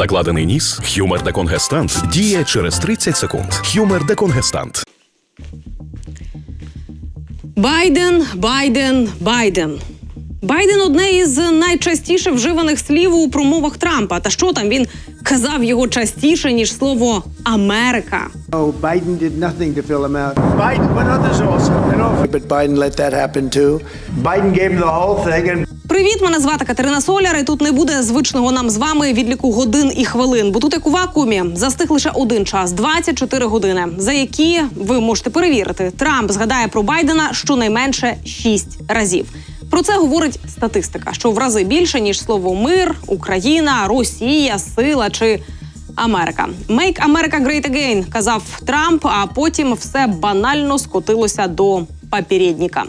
Закладений ніс. Хюмер деконгестант діє через 30 секунд. Хюмер деконгестант. Байден, Байден, Байден. Байден одне із найчастіше вживаних слів у промовах Трампа. Та що там він казав його частіше ніж слово Америка. Oh, Biden did nothing to fill him out. Biden, but others also. But Biden let that happen too. Biden gave him the whole thing, and Привіт, мене звати Катерина Соляр. І тут не буде звичного нам з вами відліку годин і хвилин. Бо тут як у вакуумі застиг лише один час 24 години, за які ви можете перевірити. Трамп згадає про Байдена щонайменше 6 разів. Про це говорить статистика, що в рази більше ніж слово мир, Україна, Росія, сила чи Америка. «Make America Great Again» казав Трамп, а потім все банально скотилося до попередника.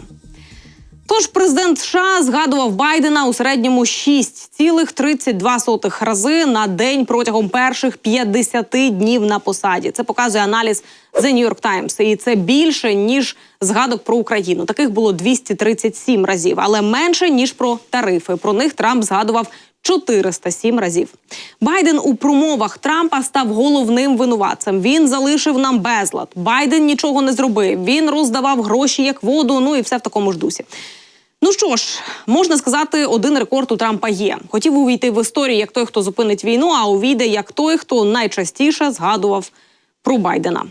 Тож президент США згадував Байдена у середньому 6,32 рази на день протягом перших 50 днів на посаді. Це показує аналіз The New York Times. І це більше ніж згадок про Україну. Таких було 237 разів, але менше ніж про тарифи. Про них Трамп згадував 407 разів. Байден у промовах Трампа став головним винуватцем. Він залишив нам безлад. Байден нічого не зробив. Він роздавав гроші як воду. Ну і все в такому ж дусі. Ну що ж, можна сказати, один рекорд у Трампа є. Хотів увійти в історію як той, хто зупинить війну, а увійде як той, хто найчастіше згадував про Байдена.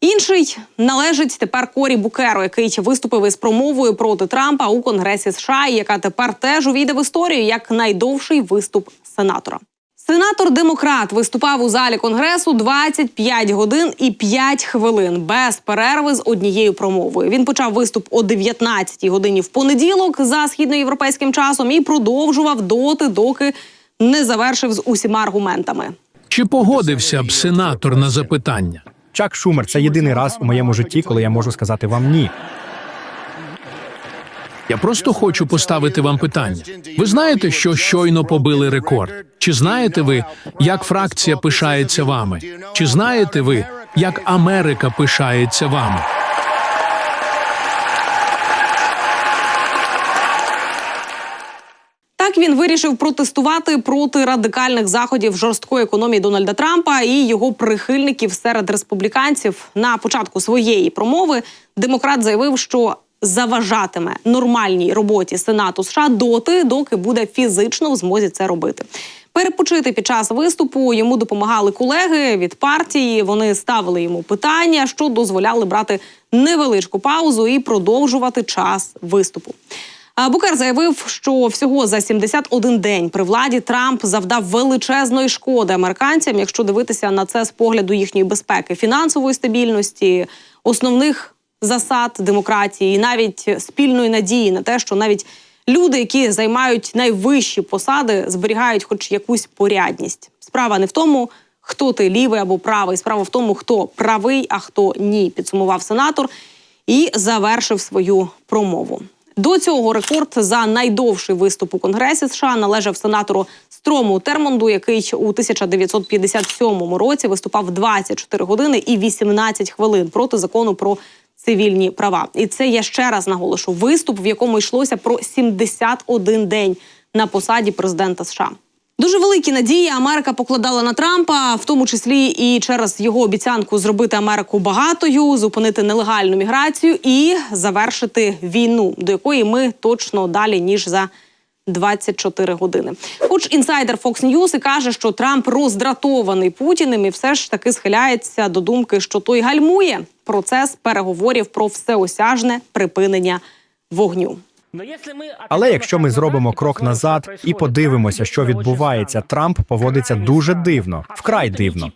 Інший належить тепер Корі Букеру, який виступив із промовою проти Трампа у Конгресі США, яка тепер теж увійде в історію як найдовший виступ сенатора. Сенатор демократ виступав у залі конгресу 25 годин і 5 хвилин без перерви з однією промовою. Він почав виступ о 19 годині в понеділок за східноєвропейським часом і продовжував доти, доки не завершив з усіма аргументами. Чи погодився б сенатор на запитання? Чак Шумер це єдиний раз у моєму житті, коли я можу сказати вам ні. Я просто хочу поставити вам питання. Ви знаєте, що щойно побили рекорд? Чи знаєте ви, як фракція пишається вами? Чи знаєте ви, як Америка пишається вами? Так він вирішив протестувати проти радикальних заходів жорсткої економії Дональда Трампа і його прихильників серед республіканців. На початку своєї промови демократ заявив, що заважатиме нормальній роботі Сенату США доти, доки буде фізично в змозі це робити. Перепочити під час виступу йому допомагали колеги від партії. Вони ставили йому питання, що дозволяли брати невеличку паузу і продовжувати час виступу. Букер заявив, що всього за 71 день при владі Трамп завдав величезної шкоди американцям, якщо дивитися на це з погляду їхньої безпеки, фінансової стабільності, основних засад демократії, і навіть спільної надії на те, що навіть люди, які займають найвищі посади, зберігають хоч якусь порядність. Справа не в тому, хто ти лівий або правий. Справа в тому, хто правий, а хто ні, підсумував сенатор і завершив свою промову. До цього рекорд за найдовший виступ у Конгресі США належав сенатору Строму Термонду, який у 1957 році виступав 24 години і 18 хвилин проти закону про цивільні права. І це я ще раз наголошу виступ, в якому йшлося про 71 день на посаді президента США. Дуже великі надії Америка покладала на Трампа, в тому числі і через його обіцянку зробити Америку багатою, зупинити нелегальну міграцію і завершити війну, до якої ми точно далі ніж за 24 години. Хоч інсайдер Fox News і каже, що Трамп роздратований Путіним і все ж таки схиляється до думки, що той гальмує процес переговорів про всеосяжне припинення вогню. Але якщо ми зробимо крок назад і подивимося, що відбувається, Трамп поводиться дуже дивно, вкрай дивно.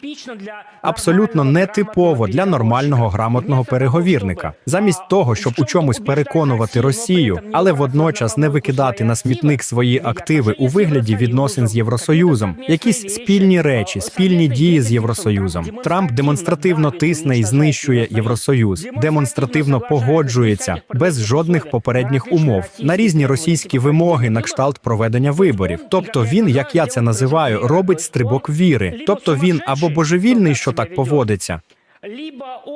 Абсолютно нетипово для нормального грамотного переговірника. Замість того, щоб у чомусь переконувати Росію, але водночас не викидати на смітник свої активи у вигляді відносин з Євросоюзом, якісь спільні речі, спільні дії з Євросоюзом. Трамп демонстративно тисне і знищує Євросоюз, демонстративно погоджується без жодних попередніх умов на різні російські вимоги на кшталт проведення виборів. Тобто він, як я це називаю, робить стрибок віри. Тобто він або божевільний, що так поводиться,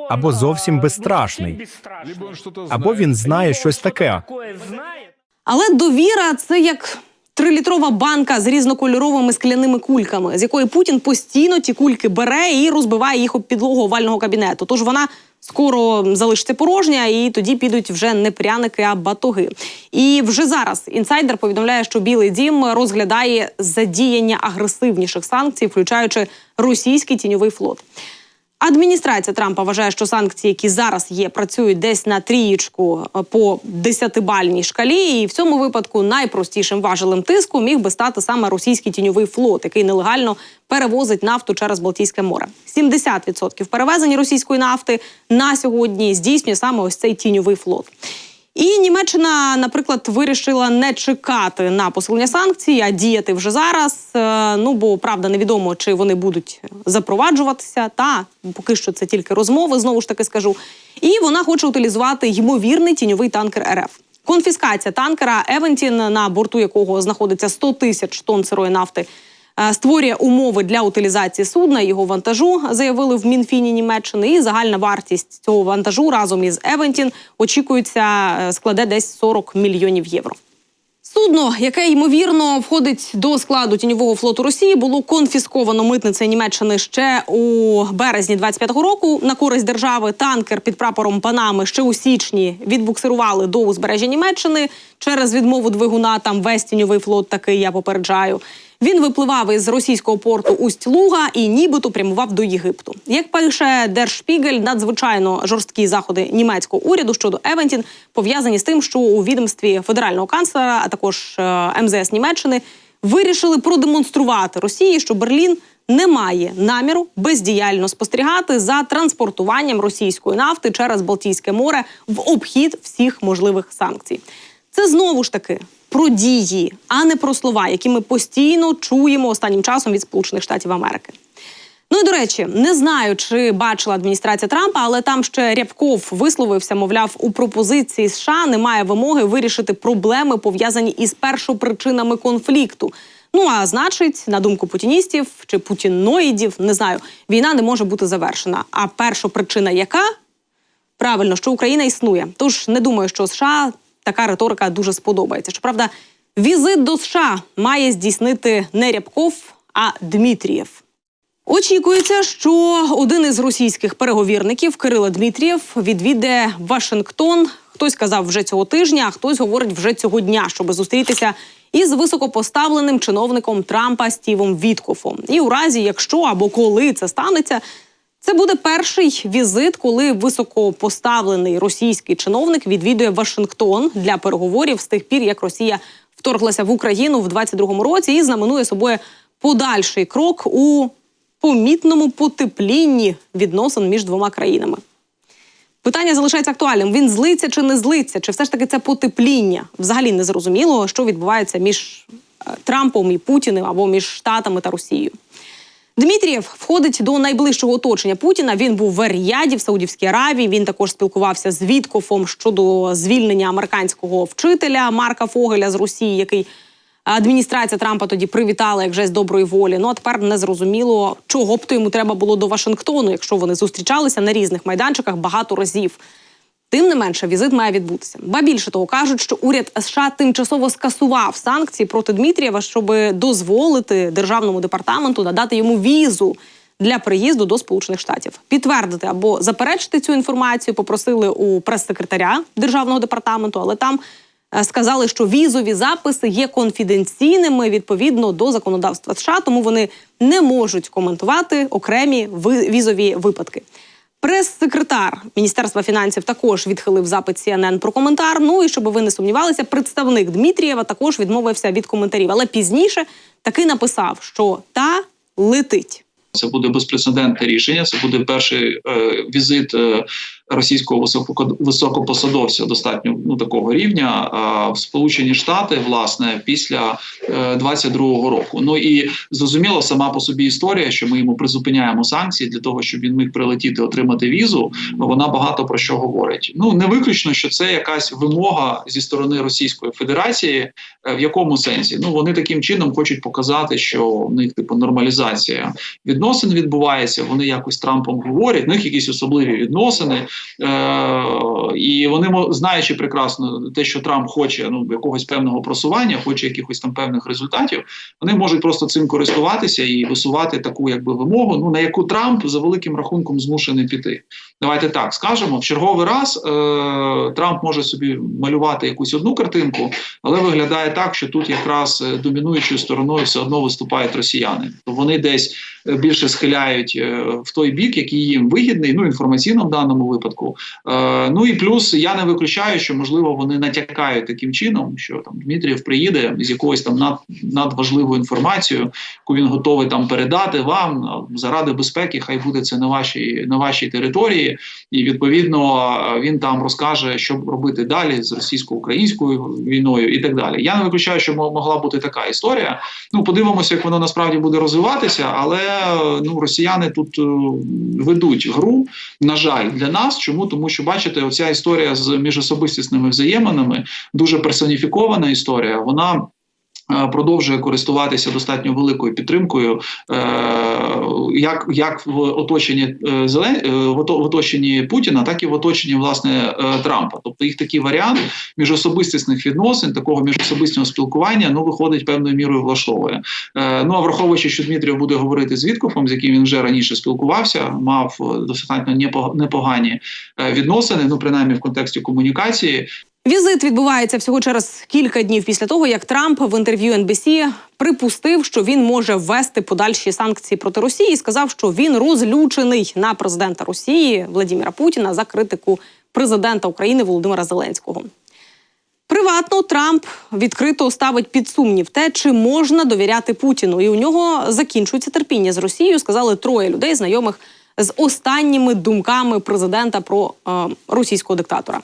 або зовсім безстрашний, або він знає щось таке. Але довіра це як трилітрова банка з різнокольоровими скляними кульками, з якої Путін постійно ті кульки бере і розбиває їх об підлогу овального кабінету. Тож вона скоро залишиться порожня, і тоді підуть вже не пряники, а батоги. І вже зараз інсайдер повідомляє, що Білий Дім розглядає задіяння агресивніших санкцій, включаючи російський тіньовий флот. Адміністрація Трампа вважає, що санкції, які зараз є, працюють десь на трієчку е, по десятибальній шкалі. І в цьому випадку найпростішим важелем тиску міг би стати саме російський тіньовий флот, який нелегально перевозить нафту через Балтійське море. 70% перевезення російської нафти на сьогодні здійснює саме ось цей тіньовий флот. І Німеччина, наприклад, вирішила не чекати на посилення санкцій, а діяти вже зараз. Е, Ну бо правда невідомо, чи вони будуть запроваджуватися. Та поки що це тільки розмови. Знову ж таки скажу. І вона хоче утилізувати ймовірний тіньовий танкер РФ. Конфіскація танкера Евентін, на борту якого знаходиться 100 тисяч тонн сирої нафти. Е, Створює умови для утилізації судна його вантажу, заявили в Мінфіні Німеччини. І загальна вартість цього вантажу разом із Евентін очікується е, складе десь 40 мільйонів євро. Судно, яке ймовірно входить до складу тіньового флоту Росії, було конфісковано митницею Німеччини ще у березні 25-го року на користь держави. Танкер під прапором Панами ще у січні відбуксирували до узбережжя Німеччини через відмову двигуна. Там весь тіньовий флот такий я попереджаю. Він випливав із російського порту Усть-Луга і нібито прямував до Єгипту. Як пише Держшпігель, надзвичайно жорсткі заходи німецького уряду щодо Евентін пов'язані з тим, що у відомстві федерального канцлера, а також е, МЗС Німеччини, вирішили продемонструвати Росії, що Берлін не має наміру бездіяльно спостерігати за транспортуванням російської нафти через Балтійське море в обхід всіх можливих санкцій. Це знову ж таки про дії, а не про слова, які ми постійно чуємо останнім часом від Сполучених Штатів Америки. Ну і до речі, не знаю, чи бачила адміністрація Трампа, але там ще Рябков висловився, мовляв, у пропозиції США немає вимоги вирішити проблеми, пов'язані із першопричинами конфлікту. Ну а значить, на думку путіністів чи путіноїдів, не знаю, війна не може бути завершена. А першопричина яка? Правильно, що Україна існує. Тож не думаю, що США така риторика дуже сподобається. Щоправда, візит до США має здійснити не Рябков, а Дмитрієв. Очікується, що один із російських переговірників Кирило Дмитрієв відвідає Вашингтон. Хтось казав вже цього тижня, а хтось говорить вже цього дня, щоб зустрітися із високопоставленим чиновником Трампа Стівом Віткофом. І у разі, якщо або коли це станеться, це буде перший візит, коли високопоставлений російський чиновник відвідує Вашингтон для переговорів з тих пір, як Росія вторглася в Україну в 22-му році і знаменує собою подальший крок у помітному потеплінні відносин між двома країнами. Питання залишається актуальним. Він злиться чи не злиться, чи все ж таки це потепління? Взагалі не зрозуміло, що відбувається між е, Трампом і Путіним або між Штатами та Росією. Дмитрієв входить до найближчого оточення Путіна. Він був в Ріяді в Саудівській Аравії. Він також спілкувався з Віткофом щодо звільнення американського вчителя Марка Фогеля з Росії, який адміністрація Трампа тоді привітала як жест доброї волі. Ну а тепер не зрозуміло, чого б то йому треба було до Вашингтону, якщо вони зустрічалися на різних майданчиках багато разів. Тим не менше, візит має відбутися. Ба більше того, кажуть, що уряд США тимчасово скасував санкції проти Дмитрієва, щоб дозволити державному департаменту надати йому візу для приїзду до Сполучених Штатів. Підтвердити або заперечити цю інформацію попросили у прес-секретаря державного департаменту, але там е, сказали, що візові записи є конфіденційними відповідно до законодавства США, тому вони не можуть коментувати окремі візові випадки. Прес-секретар Міністерства фінансів також відхилив запит CNN про коментар. Ну і щоб ви не сумнівалися, представник Дмитрієва також відмовився від коментарів, але пізніше таки написав, що та летить. Це буде безпрецедентне рішення. Це буде перший е, візит е, російського високо, високопосадовця достатньо ну такого рівня е, в Сполучені Штати, власне, після е, 22-го року. Ну і зрозуміло, сама по собі історія, що ми йому призупиняємо санкції для того, щоб він міг прилетіти, отримати візу. Вона багато про що говорить. Ну не виключно, що це якась вимога зі сторони Російської Федерації. Е, В якому сенсі? Ну вони таким чином хочуть показати, що в них типу нормалізація відносин відбувається. Вони якось Трампом говорять. В них якісь особливі відносини. Е, і вони знаючи прекрасно те, що Трамп хоче ну якогось певного просування, хоче якихось там певних результатів, вони можуть просто цим користуватися і висувати таку якби вимогу, ну на яку Трамп за великим рахунком змушений піти. Давайте так скажемо. В черговий раз е, Трамп може собі малювати якусь одну картинку, але виглядає так, що тут якраз е, домінуючою стороною все одно виступають росіяни. То вони десь е, більше схиляють в той бік, який їм вигідний, ну інформаційно в даному випадку. Е, ну і плюс я не виключаю, що можливо вони натякають таким чином, що там Дмитрієв приїде з якоюсь там над, надважливою інформацією, яку він готовий там передати вам заради безпеки. Хай буде це на вашій на вашій території, і відповідно е, він там розкаже, що робити далі з російсько-українською війною і так далі. Я не виключаю, що мо- могла бути така історія. Ну подивимося, як воно насправді буде розвиватися, але е, ну росіяни тут е, ведуть гру. На жаль, для нас чому тому, що бачите, оця історія з міжособистісними взаєминами дуже персоніфікована історія. Вона Продовжує користуватися достатньо великою підтримкою, е, як, як в оточенні е, е, в оточенні Путіна, так і в оточенні власне е, Трампа. Тобто їх такий варіант міжособистісних відносин, такого міжособистого спілкування, ну виходить певною мірою влаштовує. Е, ну а враховуючи, що Дмитрів буде говорити з Віткофом, з яким він вже раніше спілкувався, мав е, достатньо непо- непогані е, відносини, ну принаймні в контексті комунікації. Візит відбувається всього через кілька днів після того, як Трамп в інтерв'ю NBC припустив, що він може ввести подальші санкції проти Росії. і Сказав, що він розлючений на президента Росії Владимира Путіна за критику президента України Володимира Зеленського. Приватно Трамп відкрито ставить під сумнів те, чи можна довіряти Путіну, і у нього закінчується терпіння з Росією. Сказали троє людей, знайомих з останніми думками президента про е, російського диктатора.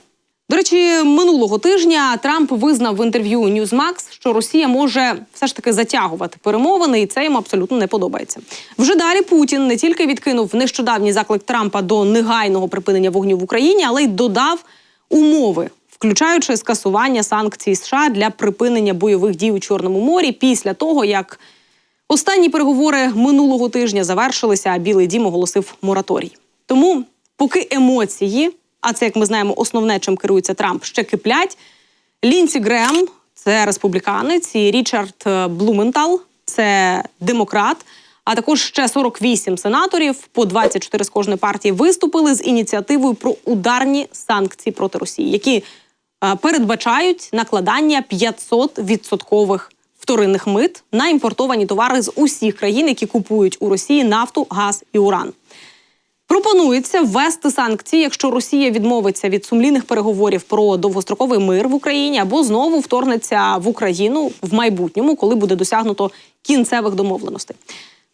До речі, минулого тижня Трамп визнав в інтерв'ю Newsmax, що Росія може все ж таки затягувати перемовини, і це йому абсолютно не подобається. Вже далі Путін не тільки відкинув нещодавній заклик Трампа до негайного припинення вогню в Україні, але й додав умови, включаючи скасування санкцій США для припинення бойових дій у Чорному морі після того, як Останні переговори минулого тижня завершилися, а Білий Дім оголосив мораторій. Тому, поки емоції, а це як ми знаємо, основне, чим керується Трамп, ще киплять. Лінсі Грем, це республіканець, і Річард е, Блументал, це демократ. А також ще 48 сенаторів, по 24 з кожної партії, виступили з ініціативою про ударні санкції проти Росії, які е, передбачають накладання 500 відсоткових вторинних мит на імпортовані товари з усіх країн, які купують у Росії нафту, газ і уран. Пропонується ввести санкції, якщо Росія відмовиться від сумлінних переговорів про довгостроковий мир в Україні або знову вторгнеться в Україну в майбутньому, коли буде досягнуто кінцевих домовленостей.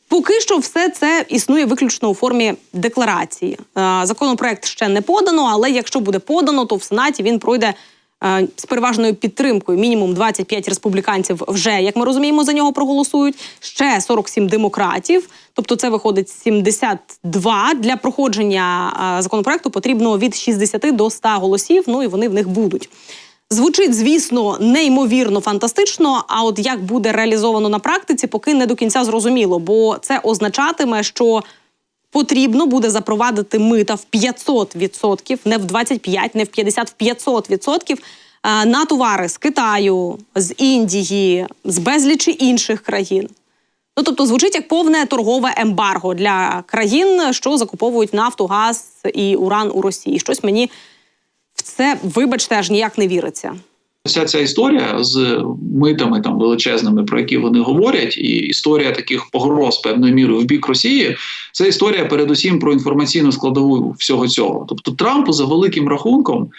Поки що все це існує виключно у формі декларації. Е, Законопроект ще не подано, але якщо буде подано, то в Сенаті він пройде з переважною підтримкою. Мінімум 25 республіканців вже, як ми розуміємо, за нього проголосують. Ще 47 демократів. Тобто, це виходить 72. Для проходження е, законопроекту потрібно від 60 до 100 голосів. Ну і вони в них будуть. Звучить, звісно, неймовірно фантастично. А от як буде реалізовано на практиці, поки не до кінця зрозуміло, бо це означатиме, що потрібно буде запровадити мита в 500%, не в 25%, не в 50%, в 500% е, на товари з Китаю, з Індії, з безлічі інших країн. Ну тобто звучить як повне торгове ембарго для країн, що закуповують нафту, газ і уран у Росії. Щось мені в це, вибачте, аж ніяк не віриться. Вся ця історія з митами там величезними, про які вони говорять, і історія таких погроз певною мірою в бік Росії, це історія передусім про інформаційну складову всього цього. Тобто Трампу за великим рахунком.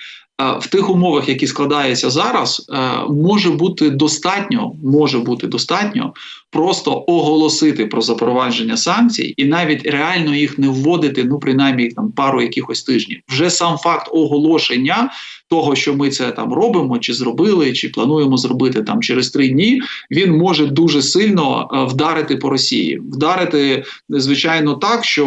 е, В тих умовах, які складаються зараз, е, може бути достатньо, може бути достатньо просто оголосити про запровадження санкцій і навіть реально їх не вводити, ну принаймні там пару якихось тижнів. Вже сам факт оголошення того, що ми це там робимо, чи зробили, чи плануємо зробити там через три дні, він може дуже сильно е, вдарити по Росії, вдарити звичайно так, що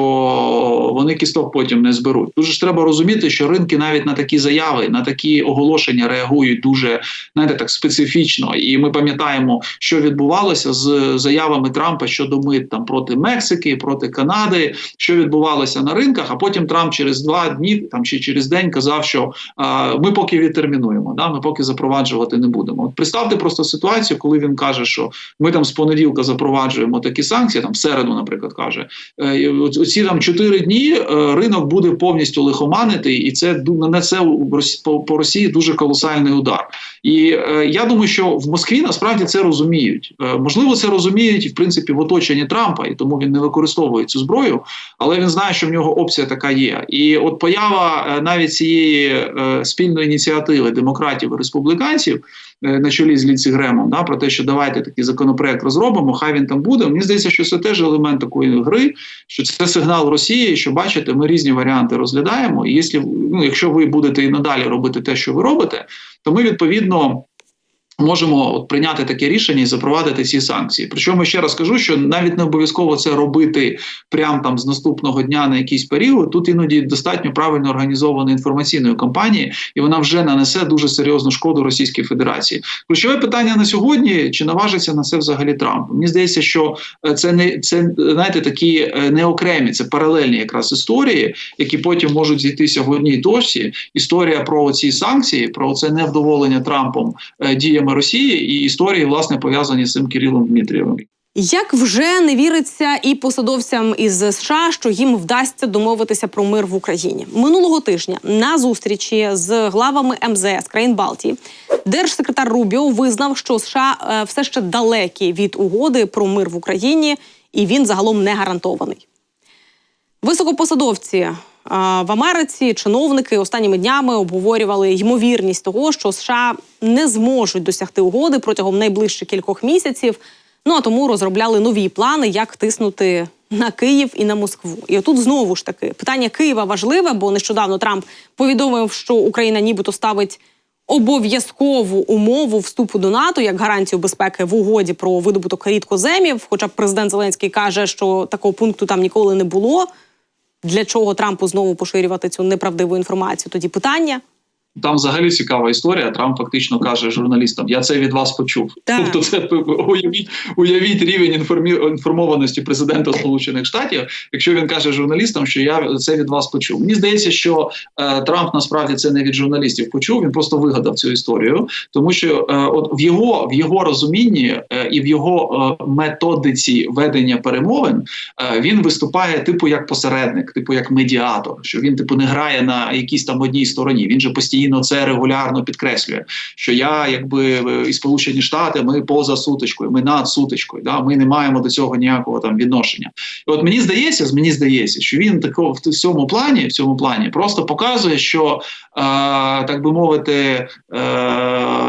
вони кісток потім не зберуть. Дуже ж треба розуміти, що ринки навіть на такі заяви, на такі оголошення реагують дуже знаєте, так специфічно. І ми пам'ятаємо, що відбувалося з заявами Трампа щодо мит там проти Мексики, проти Канади, що відбувалося на ринках. А потім Трамп через два дні там чи через день казав, що а, ми поки відтермінуємо, да, ми поки запроваджувати не будемо. От представте просто ситуацію, коли він каже, що ми там з понеділка запроваджуємо такі санкції, там в середу, наприклад, каже е, оці там чотири дні е, ринок буде повністю лихоманити, і це нанесе по, Росії дуже колосальний удар. І е, я думаю, що в Москві насправді це розуміють. Можливо, це розуміють в принципі в оточенні Трампа, і тому він не використовує цю зброю, але він знає, що в нього опція така є. І от поява навіть цієї е, спільної ініціативи демократів і республіканців е, на чолі з Ліці Гремом, да, про те, що давайте такий законопроект розробимо, хай він там буде. Мені здається, що це теж елемент такої гри, що це сигнал Росії, що бачите, ми різні варіанти розглядаємо. І якщо, ну, якщо ви будете і надалі робити те, що ви робите, то ми відповідно. Можемо от прийняти таке рішення і запровадити ці санкції. Причому ще раз кажу, що навіть не обов'язково це робити прямо там з наступного дня на якийсь період. Тут іноді достатньо правильно організованої інформаційної кампанії, і вона вже нанесе дуже серйозну шкоду Російській Федерації. Ключове питання на сьогодні: чи наважиться на це взагалі Трамп? Мені здається, що е, це не це знаєте такі е, не окремі, це паралельні якраз історії, які потім можуть зійтися в одній точці. Історія про ці санкції, про це невдоволення Трампом е, діями Росії, і історії власне пов'язані з цим Кирилом Дмитрієвим. Як вже не віриться і посадовцям із США, що їм вдасться домовитися про мир в Україні минулого тижня на зустрічі з главами МЗС країн Балтії, держсекретар Рубіо визнав, що США е, все ще далекі від угоди про мир в Україні, і він загалом не гарантований. Високопосадовці в Америці, чиновники останніми днями обговорювали ймовірність того, що США не зможуть досягти угоди протягом найближчих кількох місяців. Ну а тому розробляли нові плани, як тиснути на Київ і на Москву. І отут знову ж таки питання Києва важливе, бо нещодавно Трамп повідомив, що Україна нібито ставить обов'язкову умову вступу до НАТО як гарантію безпеки в угоді про видобуток рідкоземів. Хоча президент Зеленський каже, що такого пункту там ніколи не було. Для чого Трампу знову поширювати цю неправдиву інформацію? Тоді питання. Там взагалі цікава історія. Трамп фактично каже журналістам: Я це від вас почув. Так. Тобто, це уявіть, уявіть рівень інформі... інформованості президента Сполучених Штатів, якщо він каже журналістам, що я це від вас почув. Мені здається, що е, Трамп насправді це не від журналістів почув. Він просто вигадав цю історію, тому що е, от в його в його розумінні е, і в його е, методиці ведення перемовин е, він виступає типу як посередник, типу як медіатор, що він типу не грає на якійсь там одній стороні. Він же постійно це регулярно підкреслює, що я, якби е, і Сполучені Штати, ми поза сутичкою, ми над сутичкою. Да, ми не маємо до цього ніякого там відношення. І от мені здається, мені здається, що він тако в цьому плані, в цьому плані просто показує, що е, так би мовити, е,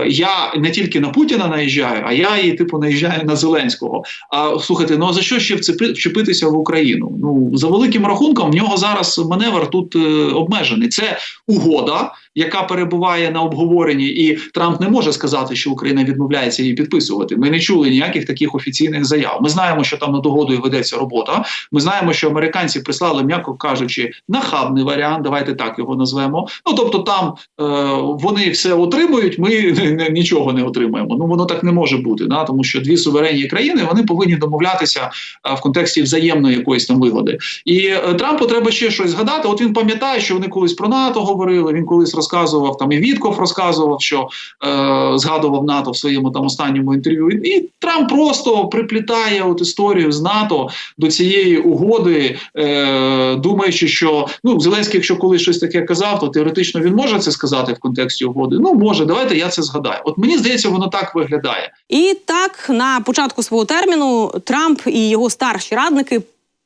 я не тільки на Путіна наїжджаю, а я і типу наїжджаю на Зеленського. А слухайте, ну а за що ще вчепитися в Україну? Ну за великим рахунком, в нього зараз маневр тут е, обмежений. Це угода, яка перебуває на обговоренні, і Трамп не може сказати, що Україна відмовляється її підписувати. Ми не чули ніяких таких офіційних заяв. Ми знаємо, що там над угодою ведеться робота. Ми знаємо, що американці прислали, м'яко кажучи, нахабний варіант. Давайте так його назвемо. Ну тобто, там е, вони все отримують. Ми нічого не отримаємо. Ну воно так не може бути. Да? Тому що дві суверенні країни вони повинні домовлятися е, в контексті взаємної якоїсь там вигоди. І е, Трампу треба ще щось згадати. От він пам'ятає, що вони колись про НАТО говорили. Він колись розказував там і Вітков розказував, що е, згадував НАТО в своєму там останньому інтерв'ю. І Трамп просто приплітає от історію з НАТО до цієї угоди, е, думаючи, що ну Зеленський, якщо колись щось таке казав, то теоретично він може це сказати в контексті угоди. Ну може, давайте я це згадаю. От мені здається, воно так виглядає. І так на початку свого терміну Трамп і його старші радники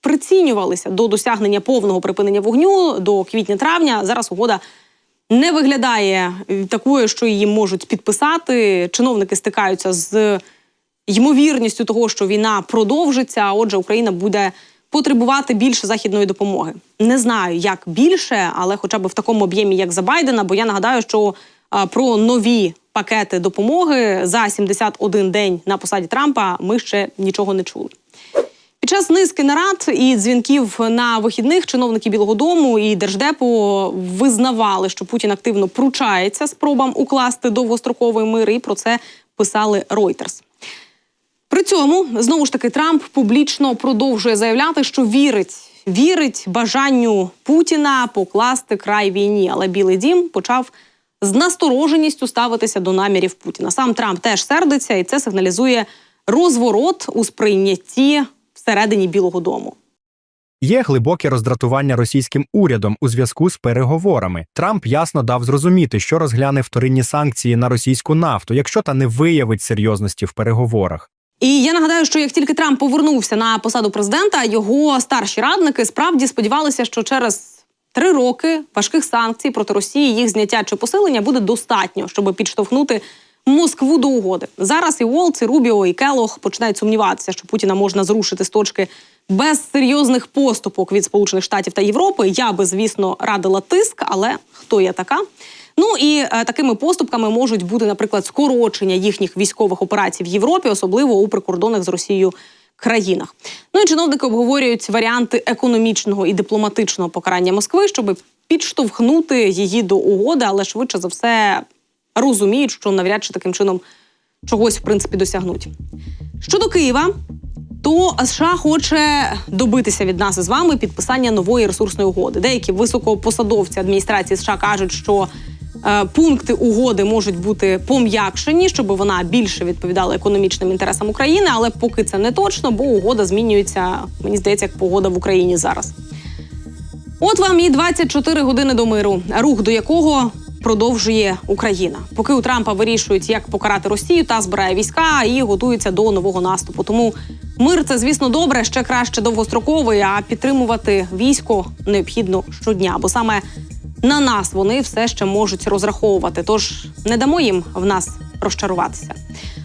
прицінювалися до досягнення повного припинення вогню до квітня-травня. Зараз угода не виглядає такою, що її можуть підписати. Чиновники стикаються з ймовірністю того, що війна продовжиться. А отже, Україна буде потребувати більше західної допомоги. Не знаю, як більше, але хоча б в такому об'ємі, як за Байдена. Бо я нагадаю, що про нові пакети допомоги за 71 день на посаді Трампа ми ще нічого не чули. Час низки нарад і дзвінків на вихідних чиновники Білого Дому і Держдепу визнавали, що Путін активно пручається спробам укласти довгостроковий мир, і про це писали Reuters. При цьому знову ж таки Трамп публічно продовжує заявляти, що вірить, вірить бажанню Путіна покласти край війні. Але Білий Дім почав з настороженістю ставитися до намірів Путіна. Сам Трамп теж сердиться, і це сигналізує розворот у сприйнятті всередині Білого Дому. Є глибоке роздратування російським урядом у зв'язку з переговорами. Трамп ясно дав зрозуміти, що розгляне вторинні санкції на російську нафту, якщо та не виявить серйозності в переговорах. І я нагадаю, що як тільки Трамп повернувся на посаду президента, його старші радники справді сподівалися, що через три роки важких санкцій проти Росії їх зняття чи посилення буде достатньо, щоб підштовхнути Москву до угоди. Зараз і Уолц, і Рубіо, і Келох починають сумніватися, що Путіна можна зрушити з точки без серйозних поступок від Сполучених Штатів та Європи. Я би, звісно, радила тиск, але хто я така? Ну і е, такими поступками можуть бути, наприклад, скорочення їхніх військових операцій в Європі, особливо у прикордонних з Росією країнах. Ну і чиновники обговорюють варіанти економічного і дипломатичного покарання Москви, щоб підштовхнути її до угоди, але швидше за все розуміють, що навряд чи таким чином чогось в принципі досягнуть. Щодо Києва, то США хоче добитися від нас із вами підписання нової ресурсної угоди. Деякі високопосадовці адміністрації США кажуть, що е, пункти угоди можуть бути пом'якшені, щоб вона більше відповідала економічним інтересам України, але поки це не точно, бо угода змінюється, мені здається, як погода в Україні зараз. От вам і 24 години до миру, рух до якого продовжує Україна. Поки у Трампа вирішують, як покарати Росію, та збирає війська і готується до нового наступу. Тому мир це, звісно, добре, ще краще довгостроковий, а підтримувати військо необхідно щодня, бо саме на нас вони все ще можуть розраховувати. Тож не дамо їм в нас розчаруватися.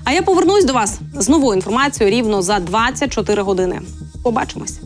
А я повернусь до вас з новою інформацією рівно за 24 години. Побачимось.